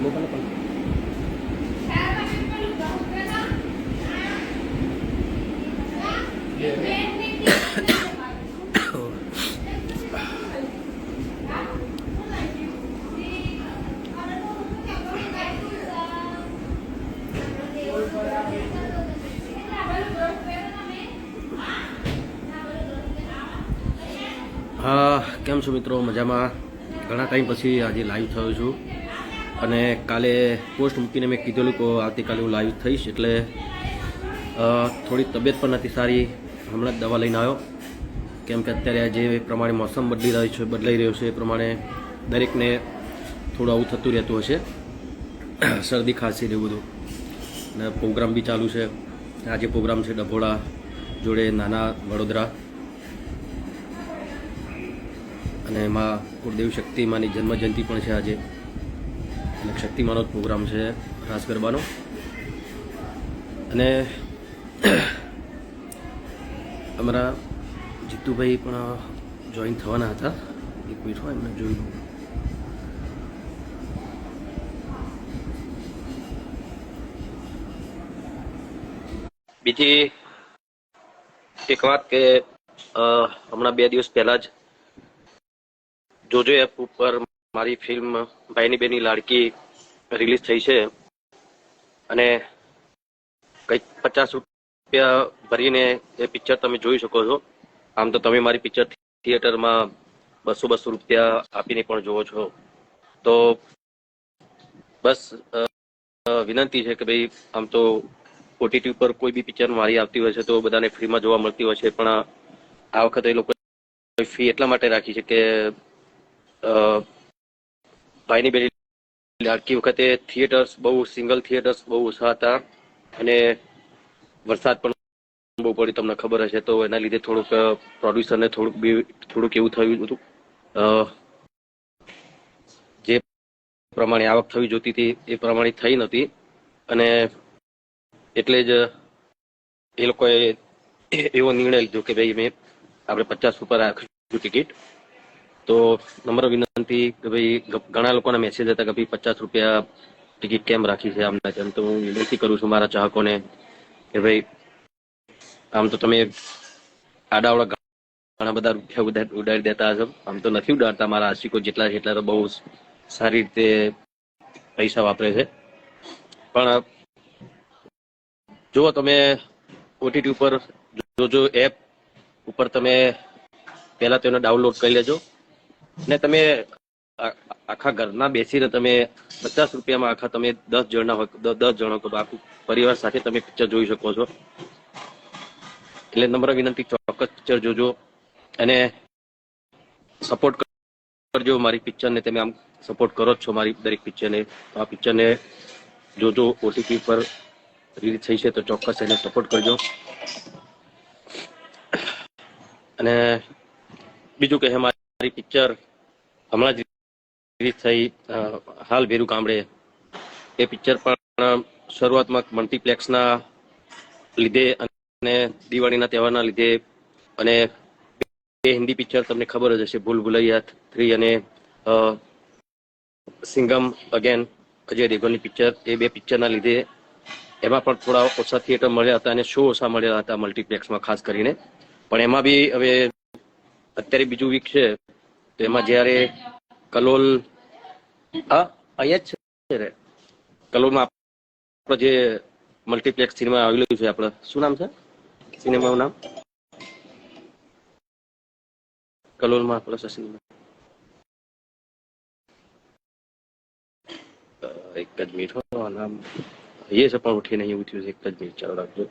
ધીમો કરે પણ કેમ છો મિત્રો? મજામાં? ઘણા ટાઈમ પછી આજે લાઈવ થયો છું. અને કાલે પોસ્ટ મૂકીને મેં કીધેલું કે આવતીકાલે હું લાઈવ થઈશ એટલે થોડી તબિયત પણ નથી સારી. હમણાં જ દવા લઈને આવ્યો. કેમ કે અત્યારે જે પ્રમાણે મોસમ બદલી રહ્યો છે, બદલાઈ રહ્યો છે. એ પ્રમાણે દરેકને થોડું આવું થતું રહેતું હશે. શરદી ખાંસી ને બધું. અને પ્રોગ્રામ બી ચાલુ છે. આજે પ્રોગ્રામ છે ડભોડા જોડે નાના વડોદરા. અને એમાં કુળદેવ શક્તિમાની જન્મ જયંતિ પણ છે આજે. અને શક્તિમાનો પ્રોગ્રામ છે રાસ ગરબાનો. અને અમારા જીતુભાઈ પણ જોઈન થવાના હતા. એક મિનિટ હોય એમને જોઈ લઉં. બીજી એક વાત કે હમણાં બે દિવસ પહેલા જ જોજો એપ ઉપર મારી ફિલ્મ ભાઈની બેની લાડકી રિલીઝ થઈ છે. અને કંઈક પચાસ રૂપિયા ભરીને એ પિક્ચર તમે જોઈ શકો છો. આમ તો તમે મારી પિક્ચર થિયેટરમાં બસો બસો રૂપિયા આપીને પણ જોવો છો. તો બસ વિનંતી છે કે ભાઈ, આમ તો ઓટીટી ઉપર કોઈ બી પિક્ચર મારી આવતી હોય છે તો બધાને ફ્રીમાં જોવા મળતી હોય છે, પણ આ વખતે એ લોકો ફી એટલા માટે રાખી છે કે ભાઈની બેની લાડકી વખતે થિયેટર્સ બહુ સિંગલ થિયેટર્સ બહુ ઓછા હતા અને વરસાદ પણ બહુ પડી તમને ખબર હશે. તો એના લીધે થોડુંક પ્રોડ્યુસરને થોડુંક બી, થોડુંક એવું થયું હતું. જે પ્રમાણે આવક થવી જોતી હતી, એ પ્રમાણે થઈ નથી અને એટલે જ એ લોકોએ એવો નિર્ણય લીધો કે ભાઈ, મેં આપણે પચાસ ઉપર રાખીશું ટિકિટ. તો નમ્ર વિનંતી કે ભાઈ ઘણા લોકોના મેસેજ હતા કે ભાઈ પચાસ રૂપિયા ટિકિટ કેમ રાખી છે આમના તેમ તો હું વિનંતી કરું છું મારા ચાહકોને કે ભાઈ આમ તો તમે આડાવડા ઘણા બધા રૂપિયા ઉડાડી દેતા હશો. આમ તો નથી ઉડાડતા મારા આશિકો જેટલા જેટલા તો બહુ સારી રીતે પૈસા વાપરે છે. પણ જો તમે ઓટીટી ઉપર જોજો એપ ઉપર તમે પહેલા તેને ડાઉનલોડ કરી લેજો. ને તમે આખા ઘરના બેસીને તમે પચાસ રૂપિયામાં આખા તમે દસ જણના હોય દસ જણો તો આખું પરિવાર સાથે તમે પિક્ચર જોઈ શકો છો. એટલે નમ્ર વિનંતી, ચોક્કસ પિક્ચર જોજો અને સપોર્ટ કરજો મારી પિક્ચરને તમે આમ સપોર્ટ કરો જ છો મારી દરેક પિક્ચરને આ પિક્ચરને જોજો ઓટીટી પર રિલીઝ થઈ છે તો ચોક્કસ એને સપોર્ટ કરજો. અને બીજું કે મારી પિક્ચર હમણાં જ રિલીઝ થઈ હાલ ભેરુ કામડે એ પિક્ચર પણ શરૂઆતમાં મલ્ટીપ્લેક્સના લીધે અને દિવાળીના તહેવારના લીધે અને બે હિન્દી પિક્ચર તમને ખબર જ હશે, ભૂલ ભૂલૈયા થ્રી અને સિંગમ અગેન, અજય દેવગનની પિક્ચર. એ બે પિક્ચરના લીધે એમાં પણ થોડા ઓછા થિયેટર મળ્યા હતા અને શો ઓછા મળ્યા હતા મલ્ટીપ્લેક્સમાં, ખાસ કરીને. પણ એમાં બી હવે અત્યારે બીજું વીક છે. તો એમાં જ્યારે કલોલ અહીંયા જ છે કલોલમાં આપણો જે મલ્ટીપ્લેક્સ સિનેમા આવેલું છે આપણે. શું નામ છે? સિનેમાનું નામ? કલોલમાં આપણો છે સિનેમા એક જ મિનિટ હો, નામ એ છે પણ ઉઠી નહીં ઉઠ્યું છે એક જ મિનિટ ચાલુ રાખજો.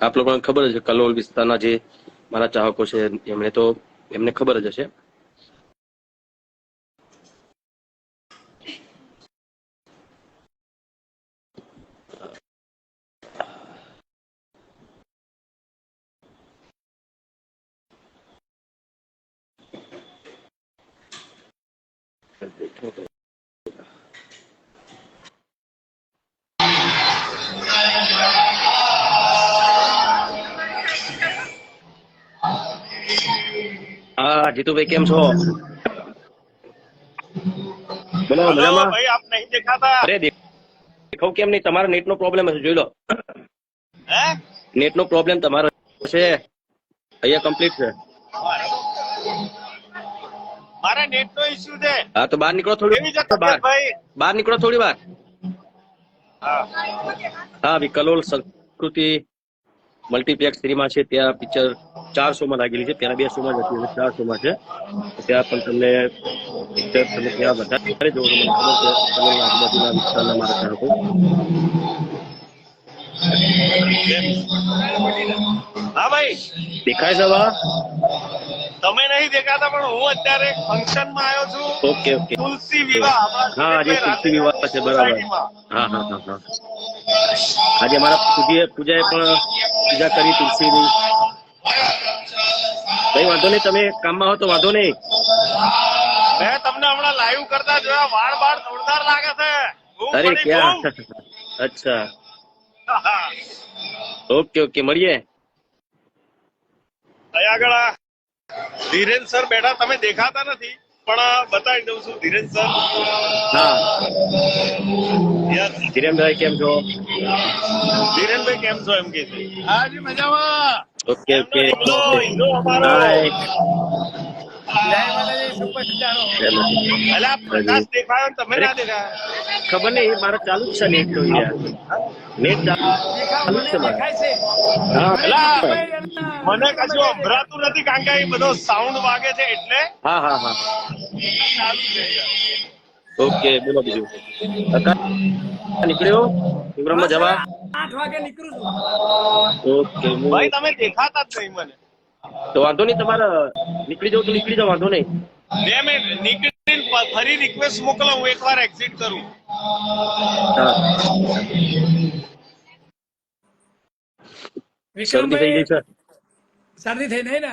આપ લોકોને ખબર છે કલોલ વિસ્તારના જે મારા ચાહકો છે એમને તો એમને ખબર જ હશે. હા જીતુભાઈ કેમ છો? બોલો મજામાં? ભાઈ આપ નહીં દેખાતા? અરે દેખાવ કેમ નહીં? તમારા નેટ નો પ્રોબ્લેમ હશે જોઈ લો. હે? નેટ નો પ્રોબ્લેમ તમારો છે. અહીંયા કમ્પ્લીટ છે. મારા નેટ નો ઇશ્યુ છે. હા તો બહાર નીકળો થોડી. બહાર. બહાર નીકળો થોડી વાર હા. વિકલોલ સંસ્કૃતિ મલ્ટીપ્લેક્સ સિનેમા છે. ત્યાં પિક્ચર ચાર શોમાં લાગેલી છે. ત્યાં બે શો માં જ હતી. હવે ચાર શોમાં છે. ત્યાં પણ તમને પિક્ચર તમે ત્યાં વધારે જોવો તો મને ખબર છે. તમારી આજુબાજુના વિસ્તારના મારા ચાહકો હા ભાઈ. દેખાય છે તમે નહીં દેખાતા પણ હું અત્યારે ફંક્શનમાં આવ્યો છું. Okay okay. તુલસી વિવાહ હા આજે તુલસી વિવાહ છે બરાબર. હા હા હા હા. આજે મારા પૂજાએ પૂજાએ પણ પૂજા કરી તુલસીની. કઈ વાંધો નહીં તમે કામમાં હો તો વાંધો નહીં. મેં તમને હમણાં લાઈવ કરતા જોયા વાળ વાળ જોરદાર લાગે છે. અરે ક્યાં? અચ્છા. ઓકે ઓકે મળીએ. આગળ ધીરેન સર બેઠા તમે દેખાતા નથી પણ બતાવી દઉં છું. ધીરેન સર. હા. ધીરેનભાઈ કેમ છો? ધીરેનભાઈ કેમ છો એમ કે છે? હાજી મજામાં. Okay okay. અમારો. ખબર નહીં મારે ચાલુ છે નેટ તો નેટ ચાલુ છે મને કશું અભરાતું નથી કારણ કે બધો સાઉન્ડ વાગે છે એટલે હા હા હા ઓકે બોલો બીજું નીકળ્યો પ્રોગ્રામમાં જવા આઠ વાગે નીકળું છું ઓકે ભાઈ તમે દેખાતા જ નહીં મને તો વાંધો નહીં તમારે નીકળી જાવ તો નીકળી જાવ વાંધો નહીં. બે મિનિટ નીકળી ફરી રિક્વેસ્ટ મોકલો હું એકવાર એક્ઝિટ કરું. શરદી થઈ નહીં ને?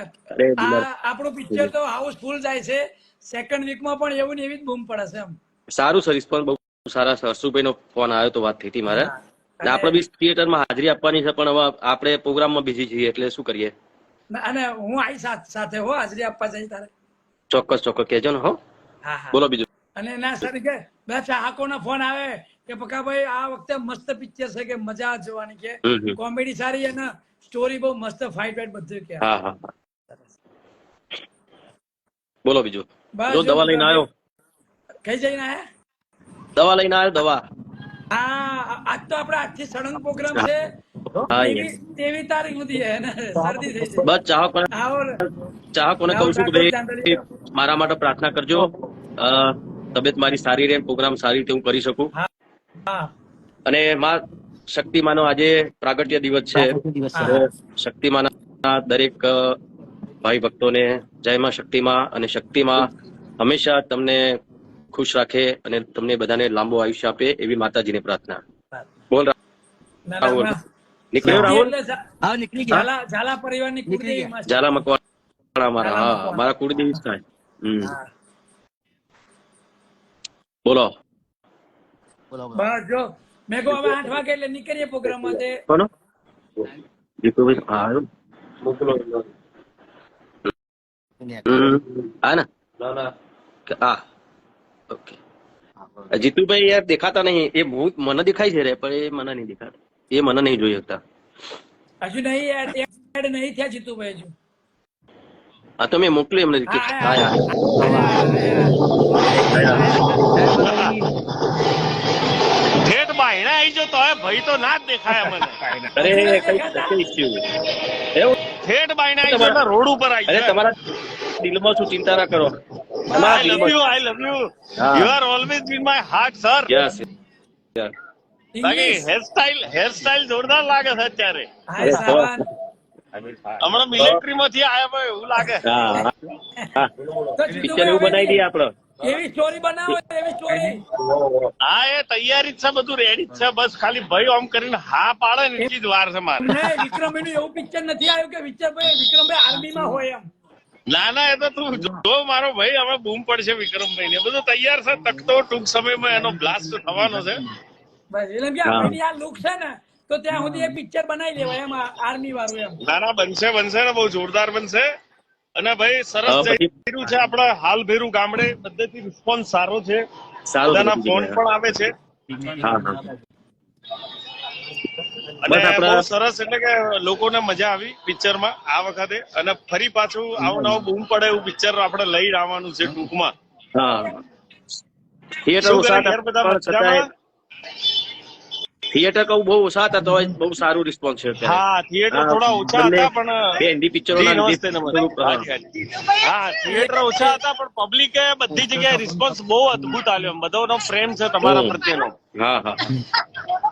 આપણું પિક્ચર તો હાઉસફુલ જાય છે. સેકન્ડ વીકમાં પણ એવું ને એવી જ બૂમ પડે છે એમ. સારું સર રિસ્પોન્સ બહુ સારા છે. હર્ષુભાઈ નો ફોન આવ્યો તો વાત થઈ હતી મારે. આપણે બી થિયેટરમાં હાજરી આપવાની છે પણ હવે આપણે પ્રોગ્રામમાં બિઝી છીએ એટલે શું કરીએ? અને હું આઈ સાથે હો હાજરી આપવા જઈ તારે. ચોક્કસ ચોક્કસ કેજો ને હો. બોલો બીજું. અને ના સર કે બધા ચાહકોનો ફોન આવે કે પકાભાઈ આ વખતે મસ્ત પિક્ચર છે કે મજા જોવાની કે. કોમેડી સારી અને સ્ટોરી બહુ મસ્ત ફાઇટ વાઇટ બધું કે. હા હા બોલો બીજું. બસ જો દવા લઈને આવ્યો. કઈ જઈને આયા? દવા લઈને આવ્યો દવા. હા આજ તો આપણે આજથી સળંગ પ્રોગ્રામ છે. તેવી તેવી તારીખ સુધી શરદી થઈ છે. બસ ચાહકોને ચાહકોને કહું છું કે ભાઈ મારા માટે પ્રાર્થના કરજો. તબિયત મારી સારી રહે પ્રોગ્રામ સારી રીતે હું કરી શકું. અને માં શક્તિમાનો આજે પ્રાગટ્ય દિવસ છે. શક્તિમાના દરેક ભાઈ ભક્તોને જય માં શક્તિમાં અને શક્તિમાં હંમેશા તમને ખુશ રાખે અને તમને બધાને લાંબો આયુષ્ય આપે એવી માતાજીને પ્રાર્થના. બોલ રાહુલ. નીકળ્યો રાહુલ? હા નીકળી ગયા. ઝાલા ઝાલા પરિવારની કુળદેવી માં ઝાલા મકવાણા. મારા હા. મારા કુળદેવી જ હમ. બોલો. બોલો બસ જો. મેં કહું હવે આઠ વાગે એટલે નીકળીએ પ્રોગ્રામ માટે કોનો? જીતુભાઈ હા મોકલો હા ના? આ ઓકે. જીતુભાઈ યાર દેખાતા નહીં. એ ભૂત મને દેખાય છે રે પણ એ મને નહીં દેખાતા. એ મને નહીં જોઈ શકતા. હજુ નહીં એડ નહીં થયા જીતુભાઈ હજુ. હા તમે મોકલી અમને કે હા, હા, હા, હા. ઠેઠ બાયણા આવી જો તોય ભાઈ તો ના જ દેખાય મને અરે કઈ issue? એવું ઠેઠ બાયણા આવી જો રોડ ઉપર આવી અરે તમારા દિલમાં શું ચિંતા ના કરો. I love you I love you. You are always in my heart sir yes yes બાકી હેરસ્ટાઈલ હેરસ્ટાઇલ જોરદાર લાગે છે અત્યારે. હમણાં મિલિટરી માંથી આવ્યા હોય એવું લાગે. પિક્ચર એવું બનાવી દઈએ આપડે. એવી સ્ટોરી બનાવો એવી સ્ટોરી હા એ તૈયારી જ છે બધું રેડી જ છે. બસ ખાલી ભાઈ આમ કરીને હા પાડે ને એટલી જ વાર છે મારે. ને વિક્રમભાઈ એવું પિક્ચર નથી આવ્યું કે વિક્રમભાઈ વિક્રમભાઈ આર્મી માં હોય એમ. ના ના એ તો તું જો મારો ભાઈ હવે બૂમ પડશે વિક્રમભાઈ ને બધું તૈયાર છે તકતો ટૂંક સમયમાં એનો બ્લાસ્ટ થવાનો છે. બસ એટલે કે આપણે આ લુક છે ને તો ત્યાં સુધી એ પિક્ચર બનાવી લેવાય એમ આર્મી વાળું એમ. ના ના બનશે બનશે ને બહુ જોરદાર બનશે. અને ભાઈ સરસ જઈ છે આપડે હાલ ભેરું ગામડે. બધેથી રિસ્પોન્સ સારો છે. બધાના ફોન પણ આવે છે. અને બહુ સરસ એટલે કે લોકોને મજા આવી પિક્ચરમાં આ વખતે. અને ફરી પાછું આવું નવું બૂમ પડે એવું પિક્ચર આપણે લઈ આવવાનું છે ટૂંકમાં. હા. થિયેટર થિયેટર કઉ બહુ ઓછા હતા તો બહુ સારું રિસ્પોન્સ છે હા થિયેટર થોડા ઓછા હતા પણ બે હિન્દી પિક્ચરો. હા. થિયેટર ઓછા હતા પણ પબ્લિકે બધી જગ્યાએ રિસ્પોન્સ બહુ અદભુત આલ્યો બધાનો પ્રેમ છે તમારા પ્રત્યેનો. હા હા.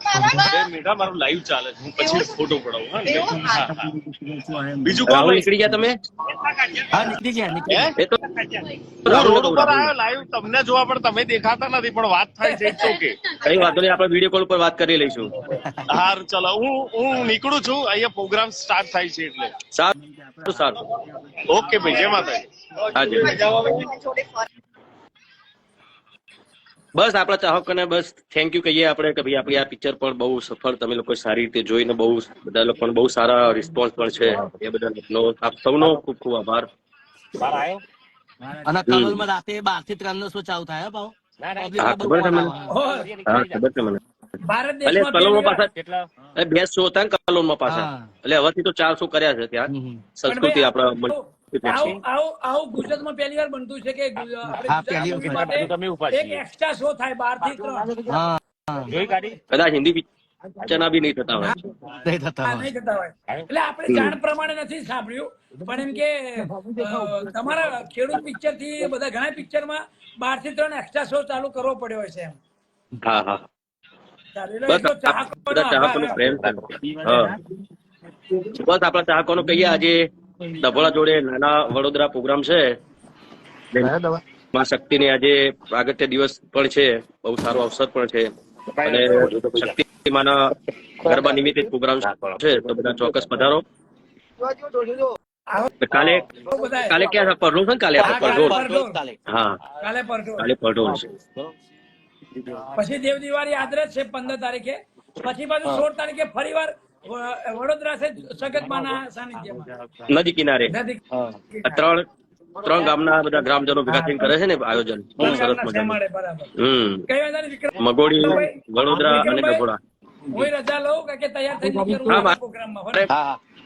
બે મારું લાઈવ ચાલે છે. હું પછી ફોટો પડાવું. હા? હા, હા. બીજું કોણ નીકળી ગયા તમે? હા નીકળી ગયા નીકળી ગયા. એ તો હું રાહુલ રોડ ઉપર આવ્યો લાઈવ તમને જોવા પણ તમે દેખાતા નથી પણ વાત થાય છે ઇટ્સ ઓકે કઈ વાંધો નહીં આપણે વીડિયો કોલ પર વાત કરી લઈશું. હા ચલો હું હું નીકળું છું અહીંયા પ્રોગ્રામ સ્ટાર્ટ થાય છે એટલે. સારું સારું. ઓકે ભાઈ જય માતાજી. હાજી બસ આપણા ચાહકોને બસ થેન્ક યુ કહીએ આપણે કે ભાઈ આપણી આ પિક્ચર પણ બહુ સફળ તમે લોકો સારી રીતે જોઈને બહુ બધા લોકોને બહુ સારા રિસ્પોન્સ પણ છે. એ બધા લોકોનો આપ સૌનો ખૂબ ખૂબ આભાર. અને કલોલમાં રાતે બારથી ત્રણ નો ચાવ થાય હે ભાવ બે શો હતા કલોલમાં પાછા. એટલે હવેથી તો ચારસો કર્યા છે ત્યાં. સંસ્કૃતિ ભાઈ, આવું આવું આવું ગુજરાતમાં પહેલી વાર બનતું છે કે આપણે હા, ગુજરાત પહેલી movie વખત. માટે એક એક્સ્ટ્રા શો થાય બારથી ત્રણ. હા હા. કદાચ હિન્દી પિક્ચરના બી નહીં થતા હોય. નહીં થતા હોય. થતા હોય. એટલે આપણે જાણ પ્રમાણે નથી સાંભળ્યું પણ એમ કે તમારા ખેડૂત પિક્ચરથી બધા ઘણા પિક્ચરમાં બારથી ત્રણ એક્સ્ટ્રા શો ચાલુ કરવો પડ્યો છે એમ. હા હા. બસ આપણા ચાહકો ચાહકોનો કહીએ આજે ડભોળા જોડે નાના વડોદરા પ્રોગ્રામ છે. માં શક્તિને આજે પ્રાગટ્ય દિવસ પણ છે. બહુ સારો અવસર પણ છે. અને શક્તિ માના ગરબા નિમિત્તે પ્રોગ્રામ છે. તો બધા ચોક્કસ પધારો. કાલે કાલે ક્યાં છે? છે કાલે. કાલે. હા. કાલે પરસો કાલે પરલોલ છે. પછી દેવ દિવાળી આદરજ છે પંદર તારીખે. પછી પાછું સોળ તારીખે ફરી વાર વડોદરા સગતમાના સાનિધ્યમાં. નદી કિનારે. ત્રણ ત્રણ ગામના બધા ગ્રામજનો ભેગા થઈને કરે છે ને આયોજન. બહુ સરસ મજાનું. મગોડી વડોદરા અને વિક્રમભાઈ, હું રજા લઉં કે તૈયાર થઈને નીકળવું હા, છે બા- પ્રોગ્રામમાં હો. અરે, ને?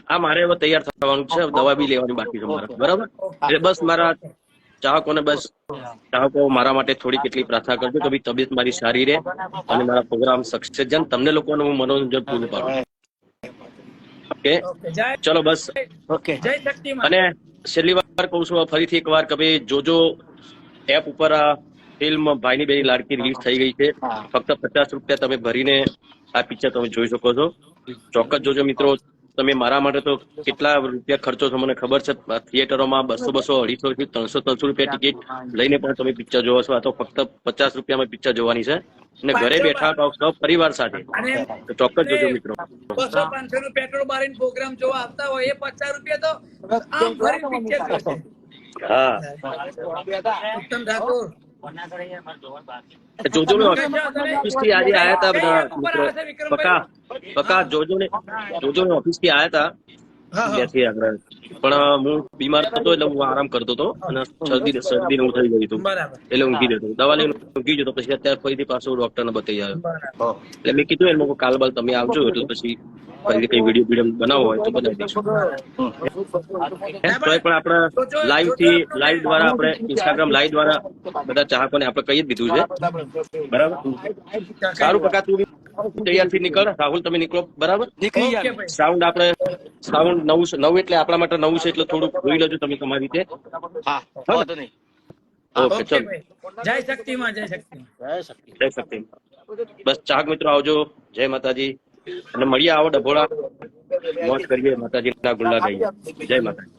આ મારે હવે તૈયાર થવાનું છે. દવા બી લેવાની બાકી છે મારા. બરાબર? એટલે બસ મારા ચાહકોને બસ ચાહકો મારા માટે થોડી કેટલી પ્રાર્થના કરજો કે ભાઈ તબિયત મારી સારી રહે અને મારા પ્રોગ્રામ સક્સેસ જન તમને લોકોને હું મનોરંજન પૂરું પાડું. ઓકે, ચલો બસ. ઓકે. અને છેલ્લી વાર કહું છું ફરીથી એક વાર કે ભાઈ જોજો એપ ઉપર આ ફિલ્મ ભાઈની બેની લાડકી રિલીઝ થઈ ગઈ છે. ફક્ત પચાસ રૂપિયા તમે ભરીને આ પિક્ચર તમે જોઈ શકો છો. ચોક્કસ જોજો મિત્રો. તમે મારા માટે તો કેટલા રૂપિયા ખર્ચો છો મને ખબર છે. થિયેટરોમાં બસો બસો અઢીસો થી ત્રણસો ત્રણસો રૂપિયા ટિકિટ લઈને પણ તમે પિક્ચર જોવો છો. આ તો ફક્ત પચાસ રૂપિયામાં પિક્ચર જોવાની છે. અને ઘરે બેઠા તો પરિવાર સાથે. તો ચોક્કસ જોજો મિત્રો. બસો પાંચસો નું પેટ્રોલ બારીને પ્રોગ્રામ જોવા આવતા હોય એ પચાસ રૂપિયા તો આમ ફરી પિક્ચર હા. ઉત્તમ ઠાકોર. જોજો ને ઓફિસથી આજે આયા હતા બધા. પકા પકા જોજો ને જોજો ને ઓફિસથી આયા હતા ત્યાંથી આગળ. પણ હું બીમાર હતો એટલે હું આરામ કરતો હતો અને શરદી શરદી નું થઈ ગયું હતું. એટલે ઊંઘી જતો દવા લઈને ઊંઘી જતો પછી અત્યારે ફરીથી પાછું ડોક્ટર ને બતાવી આવ્યો. એટલે મેં કીધું એમ કાલ બાલ તમે આવજો એટલે પછી ફરીથી કઈ વીડિયો વીડિયો બનાવવો હોય તો બનાવી દઈશું પણ આપણે લાઈવથી લાઈવ દ્વારા આપણે ઇન્સ્ટાગ્રામ લાઈવ દ્વારા બધા ચાહકોને આપણે કહી જ દીધું છે. બરાબર? સારું પકા તું તૈયારથી નીકળ. રાહુલ તમે નીકળો. બરાબર? સાઉન્ડ આપણે સાઉન્ડ નવું છે નવું એટલે આપણા માટે નવું છે એટલે થોડું જોઈ લેજો તમે તમારી રીતે. હા ઓકે ચલો. જય શક્તિમાં જય શક્તિ જય શક્તિ. બસ ચાહક મિત્રો આવજો. જય માતાજી. અને મળીએ આવો ડભોળા. મોજ કરીએ માતાજી ના ગુલ્લા જય માતાજી.